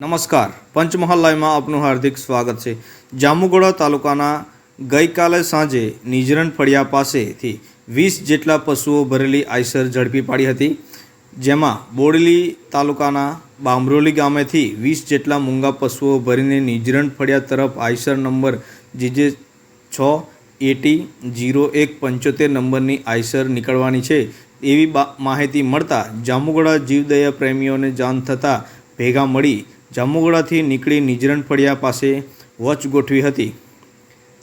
નમસ્કાર. પંચમહાલ લાઈવમાં આપનું હાર્દિક સ્વાગત છે. જામુગોડા તાલુકાના ગઈકાલે સાંજે નિજરણ ફળિયા પાસેથી વીસ જેટલા પશુઓ ભરેલી આઈસર ઝડપી પાડી હતી, જેમાં બોડલી તાલુકાના બામરોલી ગામેથી વીસ જેટલા મૂંગા પશુઓ ભરીને નિજરણ ફળિયા તરફ આઈસર નંબર જીજે છ, એટી, જીરો એક, પંચોતેર નંબરની આઈસર નીકળવાની છે. એવી માહિતી મળતા જામુગોડા જીવદયા પ્રેમીઓને જાણ થતાં ભેગા મળી જાંબુગોડાથી નીકળી નિજરણ ફળિયા પાસે વચ ગોઠવી હતી.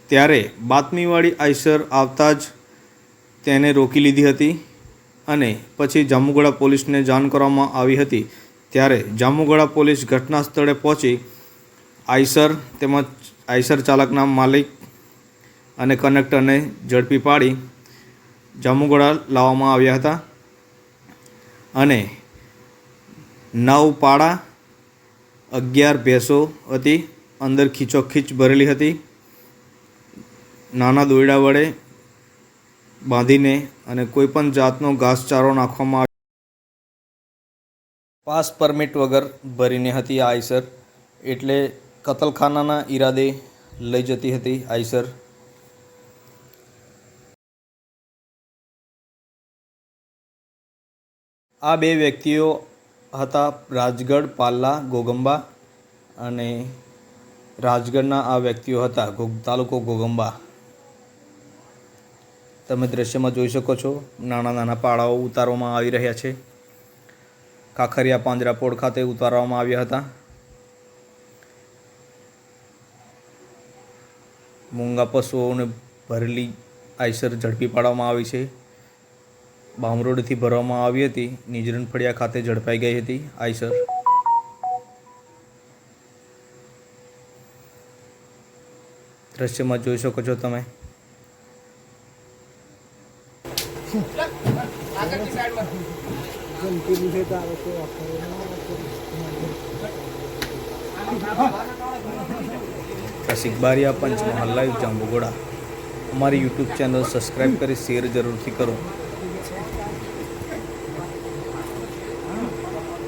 ત્યારે બાતમીવાળી આઈસર આવતા જ તેને રોકી લીધી હતી અને પછી જામુગડા પોલીસને જાણ કરવામાં આવી હતી. ત્યારે જામુગડા પોલીસ ઘટના સ્થળે પહોંચી આઈસર તેમજ આઈસર ચાલકના માલિક અને કનેક્ટરને ઝડપી પાડી જામુગડા લાવવામાં આવ્યા હતા. અને નવ પાડા અગિયાર ભેંસો હતી, અંદર ખીચોખીચ ભરેલી હતી. નાના દોરડા વડે બાંધીને અને કોઈપણ જાતનો ઘાસચારો નાખવામાં પાસ પરમિટ વગર ભરીને હતી આ આઈસર. એટલે કતલખાનાના ઈરાદે લઈ જતી હતી આઈસર. આ બે વ્યક્તિઓ હતા રાજગઢ પાલ્લા ગોગંબા અને રાજગઢના આ વ્યક્તિઓ હતા તાલુકો ગોગંબા. તમે દ્રશ્યમાં જોઈ શકો છો, નાના નાના પાળાઓ ઉતારવામાં આવી રહ્યા છે. કાખરિયા પાંજરાપોળ ખાતે ઉતારવામાં આવ્યા હતા. મૂંગા પશુઓને ભરેલી આઈસર ઝડપી પાડવામાં આવી છે. બામરોડથી ભરવામાં આવી હતી. નિજરન ફળિયા ખાતે ઝડપાઈ ગઈ હતી. આઈસર દ્રશ્યમાં જોઈ શકો છો તમે. રસિક બારિયા, પંચમહાલ લાઈવ જાંબુગોડા અમારી યુટ્યુબ ચેનલ સબસ્ક્રાઈબ કરી શેર જરૂરથી કરો.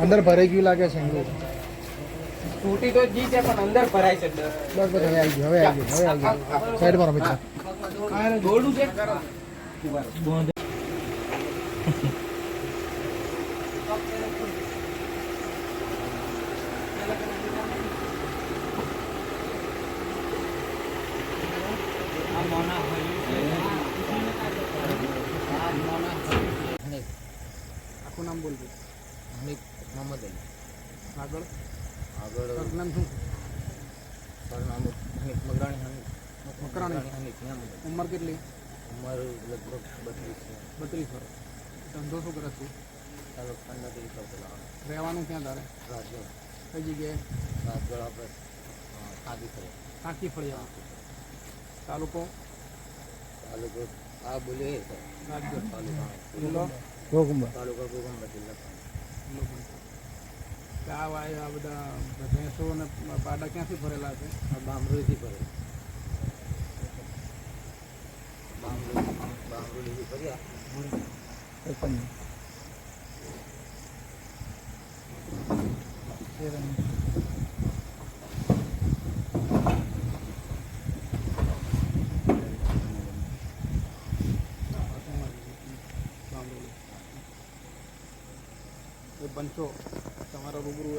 અંદર ભરાઈ ગયું લાગે છે બસ તૂટી તો જી છે પણ અંદર ભરાય છે દર. બસ હવે આવી ગયું હવે આવી ગયું હવે આવી ગયું સાઈડમાં રમી જાઓ. દોરડું છે આખું નામ બોલજો. હનીફ મોહમ્મદ અલી. આગળ? આગળ સરનામ શું? સરનામું હનીફ મકરાણી હનીફ. મકરાણી. મોહમ્મદ ઉંમર કેટલી? ઉંમર લગભગ બત્રીસ બત્રીસ વર્ષ. ધંધો શું કરે છું? ચાલો ઠંડા તરી કરતો રહેવાનું ક્યાં તારે? રાજગઢ. કઈ જગ્યાએ? રાજગઢ આપણે કાકી કરે કાકી ફળિયા. તાલુકો? તાલુકો આ બોલે રાજગઢ. તાલુકા જિલ્લો? ગોકુંબા તાલુકા ગોગંબા જિલ્લા. આ વાય આ બધા ભેંસો અને પાડા ક્યાંથી ભરેલા છે? આ બામરોલીથી ભરે બામરોલી બામરોલીથી ભર્યા પંચો તમારા રૂબરૂ